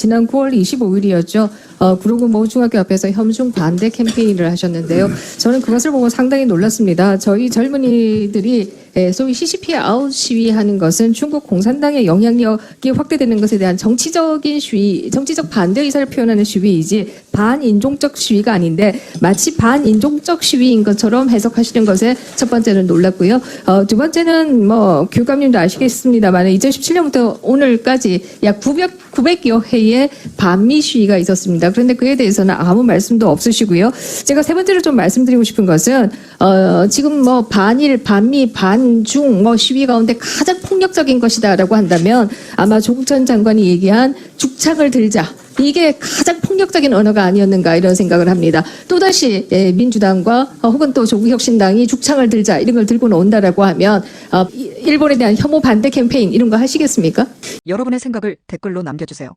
지난 9월 25일이었죠. 어, 구로구 모 중학교 앞에서 혐중 반대 캠페인을 하셨는데요. 저는 그것을 보고 상당히 놀랐습니다. 저희 젊은이들이 예, 소위 CCP 아웃 시위하는 것은 중국 공산당의 영향력이 확대되는 것에 대한 정치적인 시위, 정치적 반대 의사를 표현하는 시위이지 반인종적 시위가 아닌데 마치 반인종적 시위인 것처럼 해석하시는 것에 첫 번째는 놀랐고요. 어, 두 번째는 뭐 교감님도 아시겠습니다만 2017년부터 오늘까지 약 900, 900여 회의 반미 시위가 있었습니다. 그런데 그에 대해서는 아무 말씀도 없으시고요. 제가 세 번째로 좀 말씀드리고 싶은 것은 어, 지금 뭐 반일, 반미, 반중 뭐 시위 가운데 가장 폭력적인 것이다라고 한다면 아마 조국 전 장관이 얘기한 죽창을 들자. 이게 가장 폭력적인 언어가 아니었는가 이런 생각을 합니다. 또다시 예, 민주당과 어, 혹은 또 조국혁신당이 죽창을 들자 이런 걸 들고 나온다라고 하면 어, 이- 일본에 대한 혐오 반대 캠페인 이런 거 하시겠습니까? 여러분의 생각을 댓글로 남겨주세요.